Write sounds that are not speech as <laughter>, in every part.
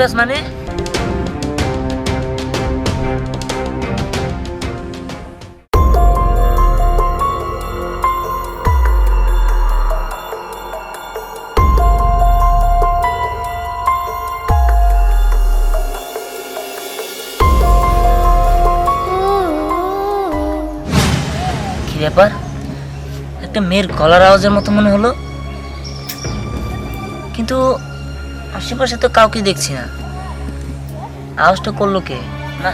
হ্যাঁ মানে? ব্যাপার? একটা মেয়ের গলার আওয়াজের মতো মনে হলো। কিন্তু আশেপাশে তো কাউকে দেখছি না। আওয়াজটা করল কে? না,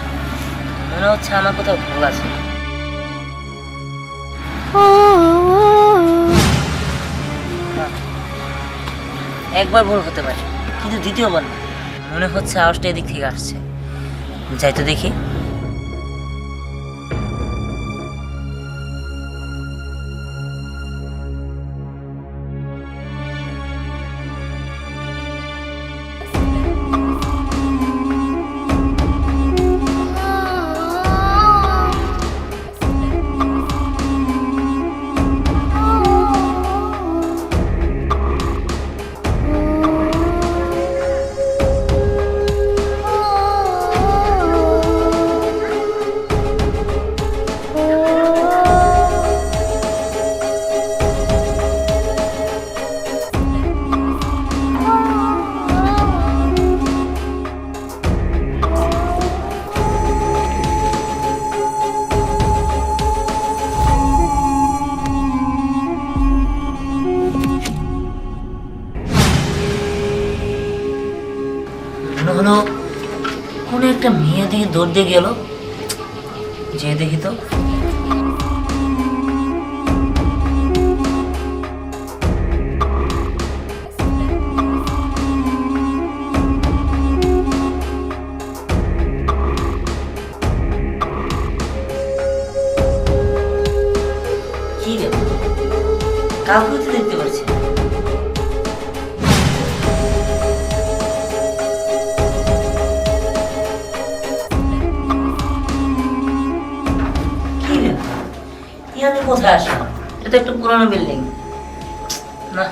মনে হচ্ছে আমার কোথাও ভুল আছে। একবার ভুল হতে পারে, কিন্তু দ্বিতীয়বার না। মনে হচ্ছে আওয়াজটা এদিক থেকে আসছে। যাই তো দেখি। কোন একটা মেয়ে দিকে দৌড় দিয়ে গেল। যে দেখি তো। কি ব্যাপার? কাউকে কোথায় আসা এটা একটু পুরনো বিল্ডিং না।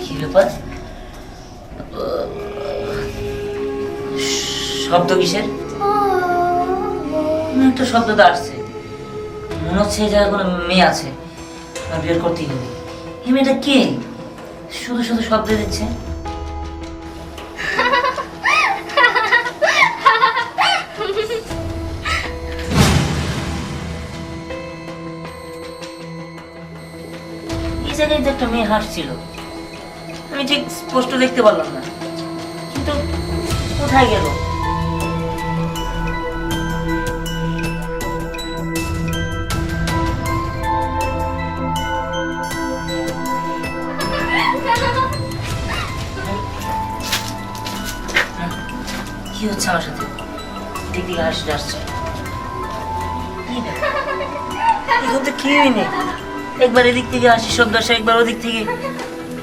কি ব্যাপার? শব্দ কিসের? একটা শব্দ তো আসছে। মনে হচ্ছে এই জায়গায় কোনো মেয়ে আছে। বের করতেই হবে। এই মেয়েটা কে? শুধু শুধু শব্দ দিচ্ছে? জায়গায় তো একটা মেয়ে হাসছিল, আমি ঠিক স্পষ্ট দেখতে পারলাম না। কিন্তু কোথায় গেল? কি হচ্ছে আমার সাথে? দিকে হাসি আসছে কি ব্যাপার? এখন তো কেউই নেই একবার এদিক থেকে আসি শব্দ আসে একবার ওদিক থেকে।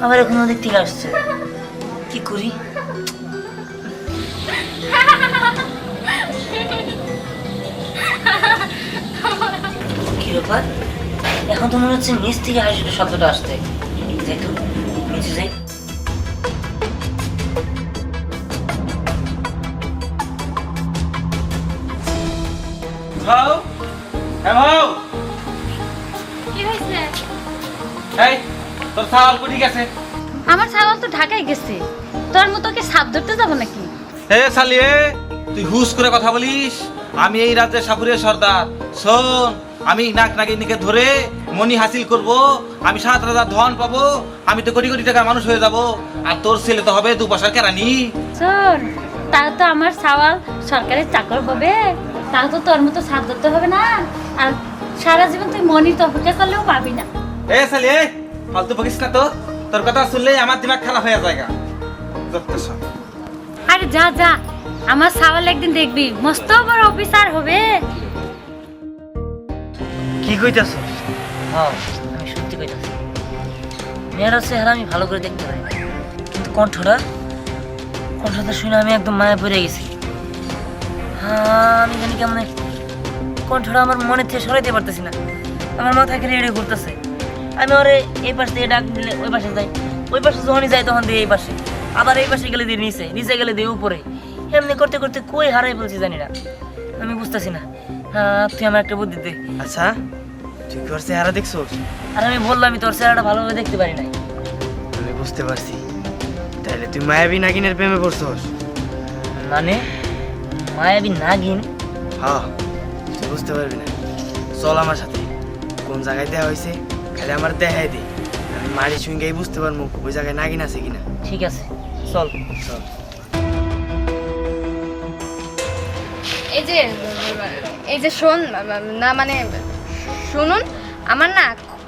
আবার এখন ওদিক থেকে আসছে। কি করি? কি ব্যাপার? এখন তো মনে হচ্ছে নিচ থেকে হাসি শব্দটা আসছে। যাই তো, নিচে যাই। হ্যাঁ ভাও এই তোর সাওয়াল কুটি গেছে? আমার ছাগল তো ঢাকায় গেছে। তোর মতো কি সাপ ধরতে যাব নাকি? হে সালিয়ে তুই হুস করে কথা বলিস? আমি এই রাজ্যের সাপুরের সর্দার। শোন আমি নাক নাগিনীকে ধরে মনি হাসিল করব। আমি সাত রাজার ধন পাবো। আমি তো কোটি কোটি টাকার মানুষ হয়ে যাব। আর তোর ছেলে তো হবে দু পয়সার কেরানি। চোর তাও তো আমার সাওয়াল সরকারি চাকর হবে। তাও তো তোর মতো সাপ ধরতে হবে না। আর সারা জীবন তুই মনি তো অপেক্ষা করলেও পাবি না। এ সালিয়ে ফালতু বকিস না তো। তোর কথা শুনলেই আমার দিমাগ খারাপ হয়ে যায় গা। যত সব। আরে যা যা। আমার সাওয়াল একদিন দেখবি। মস্ত বড় অফিসার হবে। কি কইতাছ? হ্যাঁ আমি সত্যি কইতাছি। মেয়ের চেহারা আমি ভালো করে দেখতে পাই কিন্তু কণ্ঠটা কণ্ঠটা শুনে আমি একদম মায়া পড়ে গেছি। হ্যাঁ আমি জানি কেমন। কণ্ঠটা আমার মনে থেকে সরাইতে পারতেছি না। আমার মাথা খেলে এড়ে ঘুরতেছে। আমি ওরে এই পাশ থেকে ডাক দিলে ওই পাশে যাই। ওই পাশে যখনই যাই তখন দিয়ে এই পাশে। আবার এই পাশে গেলে দিয়ে নিচে নিচে গেলে দিয়ে উপরে। এমনি করতে করতে কই হারাই ফেলছি জানি না। আমি বুঝতেছি না। হ্যাঁ তুই আমার একটা বুদ্ধি দে। আচ্ছা তুই কি ওর চেহারা দেখছোস? আর আমি বললাম আমি তোর চেহারাটা ভালোভাবে দেখতে পারি নাই। আমি বুঝতে পারছি। তাইলে তুই মায়াবী নাগিনের প্রেমে পড়ছস? মানে? মায়াবী নাগিন? হ্যাঁ তুই বুঝতে পারবি না। চল আমার সাথে। কোন জায়গায় দেওয়া হয়েছে? খালি আমার দেখাই দে। আমি মারি সঙ্গেই বুঝতে পারব ওই জায়গায় নাগিন আছে কিনা। ঠিক আছে চল। চল। এই যে এই যে শোন না মানে শুনুন আমার না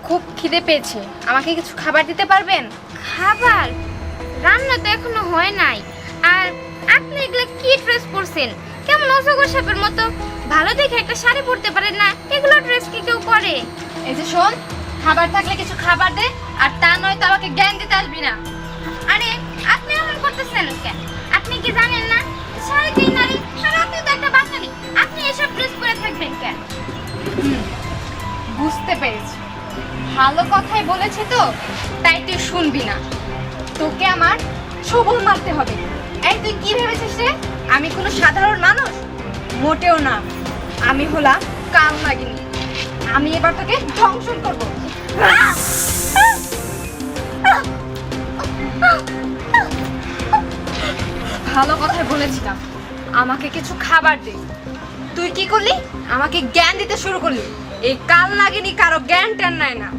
খুব খিদে পেয়েছে। আমাকে কিছু খাবার দিতে পারবেন? খাবার? রান্না তো এখনও হয় নাই। আর আপনি এগুলো কি ড্রেস পরছেন? কেমন অজগর সাপের মতো? ভালো দেখে একটা শাড়ি পরতে পারেন না? এগুলো ড্রেস কি কেউ পরে? এই যে শোন খাবার থাকলে কিছু খাবার দে, আর তা নয় তো আমাকে জ্ঞান দিতে আসবি না। আরে, আপনি এমন করতেছেন কেন আপনি কি জানেন না? সাড়ে তিন নারী আর আপনি তো একটা বাঙালি আপনি এসব ড্রেস পরে থাকবেন কেন বুঝতে পেরেছি। ভালো কথাই বলেছে তো, তাই তুই শুনবি না। তোকে আমার সবল মারতে হবে। এই তুই কি ভেবেছিস রে? আমি কোনো সাধারণ মানুষ? মোটেও না। আমি হলাম কাল নাগিনী আমি এবার তোকে ধ্বংসন করব। ভালো কথাই বলেছিলাম। আমাকে কিছু খাবার দে। তুই কি করলি? আমাকে জ্ঞান দিতে শুরু করলি। এই কাল লাগেনি কারও জ্ঞান ট্যান নাই না।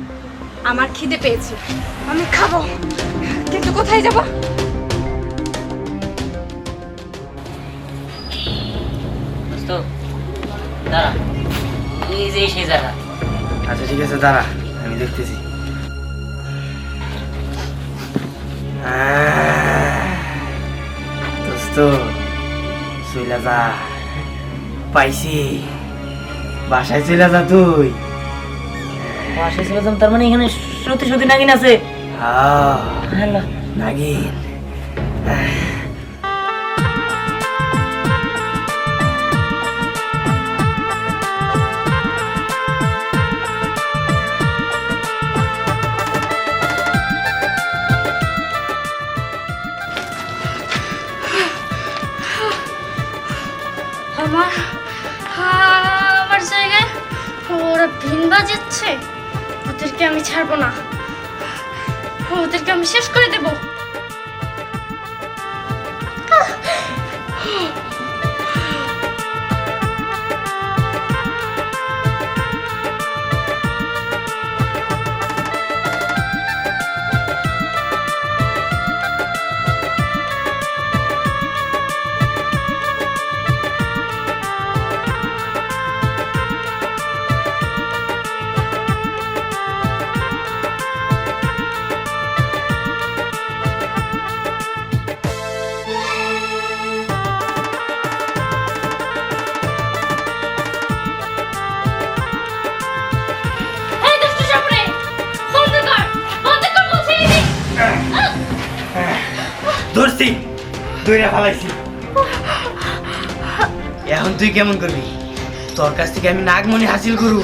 আমার খিদে পেয়েছে। আমি খাব। কিন্তু কোথায় যাব? দাঁড়া। এই যে সেই জায়গা। আচ্ছা ঠিক আছে দাঁড়া। আমি দেখতেছি। আহ, দোস্ত চইলা যা। পাইছি। বাসায় চইলা যা তুই। যখন তার মানে এখানে সত্যি সত্যি নাগিন আছে। হ্যাঁ নাগিন। ছাড়বো না। ওদেরকে আমি শেষ করে দেবো। ধরছি দইরা ফালাইছি। এখন তুই কেমন করবি? তোর কাছ থেকে আমি নাগমণি হাসিল করু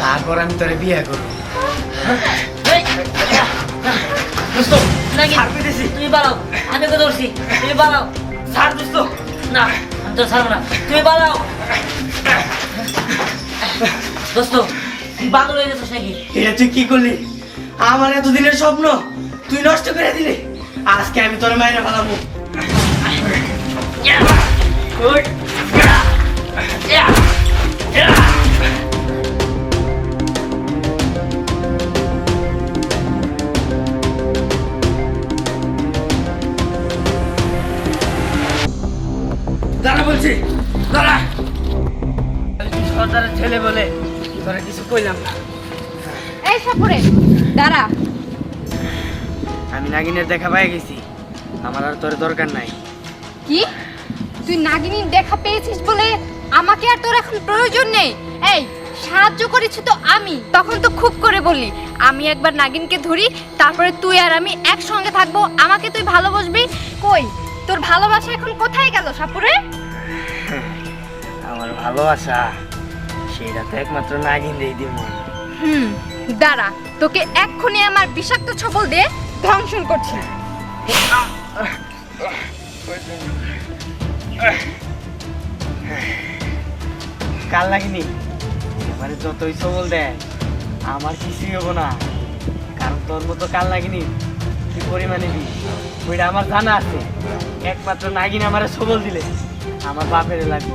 তারপর আমি তোরে বিয়ে করু দোস্ত নাগিন ছাড় পেতেছি তুমি বাড়াও আমি তো ধরছি তুমি বাড়াও ছাড় দোস্ত। না আমি তো ছাড়বো না তুমি বাড়াও দোস্ত বাদল হয়ে নাকি? এটা তুই কি করলি? আমার এতদিনের স্বপ্ন তুই নষ্ট করে দিলি। আজকে আমি তোর মায়ের দাঁড়া বলছি ছেলে বলে তোরা কিছু কইলাম না। এই সাপুরে, দাঁড়া। নাগিনের দেখা পাই গেছি। আমার আর তোর দরকার নাই। কি? তুই নাগিনীর দেখা পেয়েছিস বলে আমাকে আর তোর এখন প্রয়োজন নেই? এই সাহায্য করেছি তো আমি। তখন তো খুব করে বললি আমি একবার নাগিনকে ধরি তারপরে তুই আর আমি একসঙ্গে থাকব। আমাকে তুই ভালোবাসবি? কই তোর ভালোবাসা এখন কোথায় গেল সাপুরে? আমার ভালোবাসা সেটা তো একমাত্র নাগিন দিয়ে দিব। হুম। দাঁড়া তোকে এক্ষুনি আমার বিষাক্ত ছবল দিয়ে ধ্বংসন করছি। কাল লাগিনি এবারে যতই সবল দেয় আমার কিছুই হব না। কারণ তোর মতো কাল লাগিনি কি পরিমাণে দি ওইটা আমার জানা আছে। একমাত্র নাগিন আমার সবল দিলে আমার বাপের লাগবো।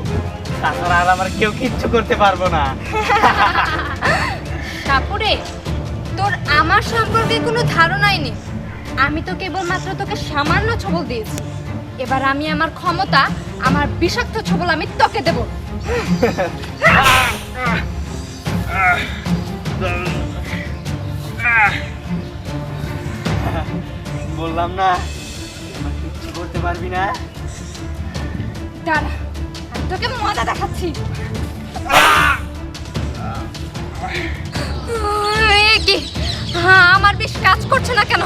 তাছাড়া আর আমার কেউ কিচ্ছু করতে পারব না। <laughs> তারপরে তোর আমার সম্পর্কে কোনো ধারণাই নেই। আমি তো কেবলমাত্র তোকে সামান্য ছবল দিয়েছি। এবার আমি আমার ক্ষমতা আমার বিষাক্ত ছবল আমি তোকে দেব। বললাম না কিচ্ছু করতে পারবি না? দাঁড়া আমি তোকে মজা দেখাচ্ছি। কি? হ্যাঁ আমার বেশ কাজ করছে না কেন?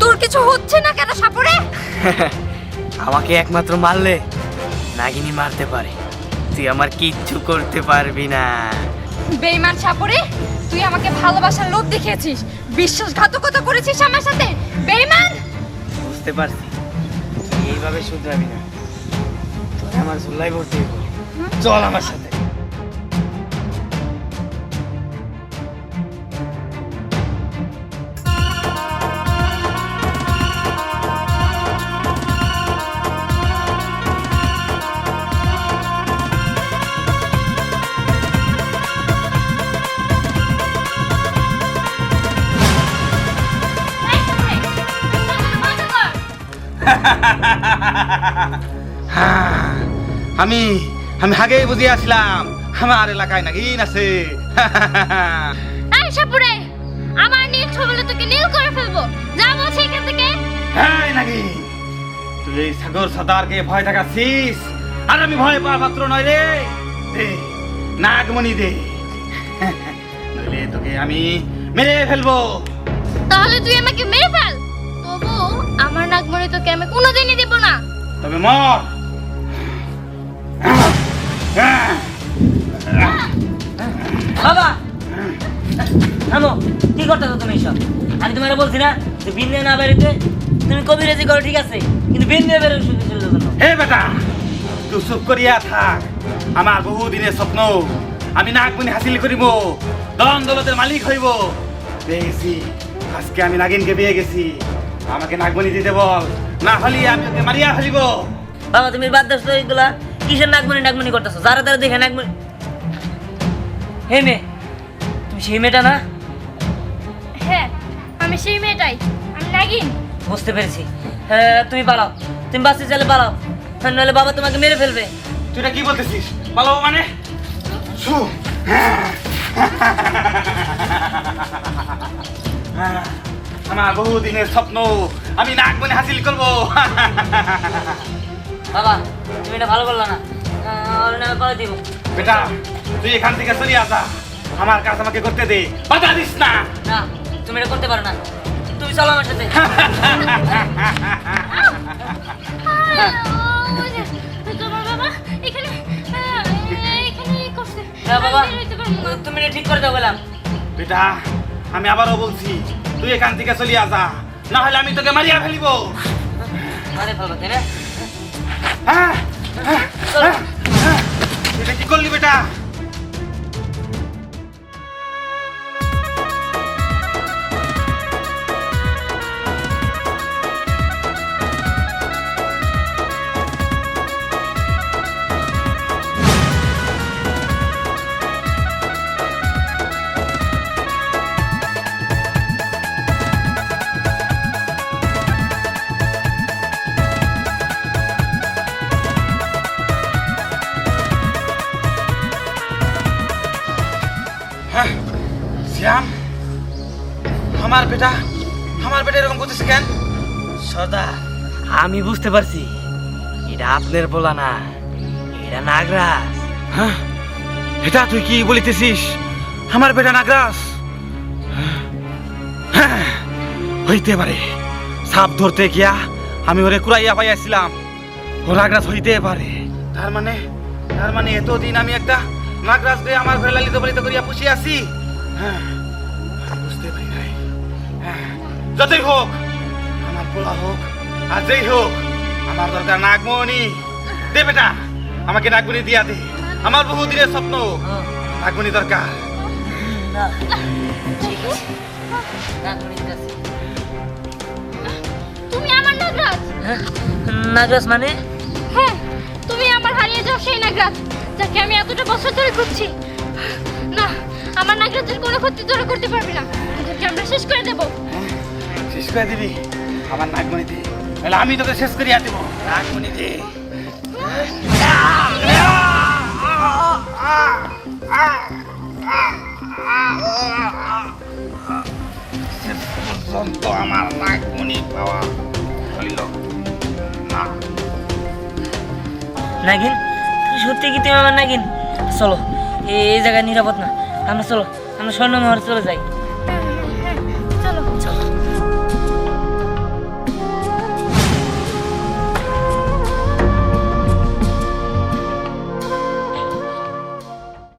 তোর কিছু হচ্ছে না কেন সাপরে? <laughs> আমাকে একমাত্র মারলে নাগিনী মারতে পারে। তুই আমার কিচ্ছু করতে পারবি না। বেইমান সাপরে তুই আমাকে ভালোবাসার লোভ দেখিয়েছিস বিশ্বাসঘাতকতা করেছিস আমার সাথে? বেইমান! বুঝতে পারছি। এইভাবে শুধরাবি না। তোর আমার ঝুলাই ভর্তি চল আমার সাথে। আমি আমি আগেই বুঝিয়াছিলাম আমার এলাকায় নাগিন আছে। এই সাপুরে আমার নীল ছবলে তোকে নীল করে ফেলব। যা বলছি এখান থেকে। হ্যাঁ নাগিন। তুই এই সাগর সদারকে ভয় দেখাচ্ছিস? আর আমি ভয় পাওয়া পাত্র নয় রে। দে নাগমণি দে। নইলে তোকে আমি মেরে ফেলব। তাহলে তুই আমাকে মেরে ফেল। তবু আমার নাগমণি তোকে আমি কোনোদিনই দেব না তবে মর। বাবা! থামো কি করতেছো তুমি সব আমি তোমার বলছি না যে বিন না বেরোতে তুমি কবিরাজি করো ঠিক আছে? কিন্তু বিন দিয়ে বেরো শুনতে চলে যাব হে বেটা তুই চুপ করিয়া থাক। আমার বহু দিনের স্বপ্ন আমি নাগমণি হাসিল করিব। দন দৌলতের মালিক হইব। পেয়েছি আজকে আমি নাগিনকে পেয়ে গেছি। আমাকে নাগমণি দিতে বল। না হলে আমি ওকে মারিয়া ফেলিব। বাবা তুমি বাদ দাও এইগুলা কিসের নাগমণি নাগমণি করতেছো? যারা তারা দেখে নাগমণি হে মেয়ে তুমি সেই মেয়েটা না? হ্যাঁ আমি সেই মেয়েটাই। আমি নাগিন। বুঝতে পেরেছি। হ্যাঁ তুমি পালাও। তুমি বাসে চালে পালাও। আর নাহলে বাবা তোমাকে মেরে ফেলবে। তুই এটা কি বলতেছিস? পালাবো মানে? ছু। আমার বহু দিনের স্বপ্ন। আমি নাক নাগমণি হাসিল করব। বাবা তুমি এটা ভালো করল না। নামে পালাই দিব। বেটা তুই এখান থেকে সরিয়ে আসা আমার কাজ আমাকে করতে দে। বাধা দিস না। না তুমি এটা করতে পারো না। তুমি চলো আমার সাথে। বাবা না বাবা আমি। তুমি ঠিক করে দাও বললাম। বেটা আমি আবারও বলছি তুই এখান থেকে চলিয়ে আসা না হলে আমি তোকে মারিয়া ফেলিব। মারে ফেলব তাই না হ্যাঁ হ্যাঁ, হ্যাঁ, হ্যাঁ। এটা কি করলি বেটা? আমি বুঝতে পারছি। এটা আপনার বলা না এটা নাগরাজ। হ্যাঁ? এটা তুই কি বলিতেছিস? আমার বেটা নাগরাজ? হ্যাঁ হইতে পারে। সাপ ধরতে গিয়া আমি ওরে কুড়াইয়া পাইয়াছিলাম। ও নাগরাজ হইতে পারে। তার মানে তার মানে এতদিন আমি একটা নাগরাজকে আমার ঘরে লালিত পালিত করিয়া পুষিয়ে আছি। হ্যাঁ বুঝতে করি নাই। হ্যাঁ, যতই হোক আমার পোলা হোক আর যেই হোক আমার দরকার নাগমণি। দে বেটা আমাকে নাগমণি দিয়া দে। আমার বহুদিনের স্বপ্ন নাগমণি দরকার। না ঠিক আছে। নাগমণি তুমি আমার নাগরাজ? হ্যাঁ নাগরাজ মানে? হ্যাঁ তুমি আমার হারিয়ে যাও সেই নাগরাজ যাকে আমি এতটা বছর ধরে খুঁজছি। না আমার নাগরাজের কোনো ক্ষতি তোরা করতে পারবি না। তোদেরকে আমরা শেষ করে দেবো। শেষ করে দিবি। আমার নাগমণি দে। তাহলে আমি তোকে শেষ করিয়া দেবো। আমার নাগমণি নাগিন সত্যি কি তুমি আমার নাগিন? চলো, এই জায়গায় নিরাপদ না। আমরা চলো, আমরা স্বর্ণ মহল চলে যাই।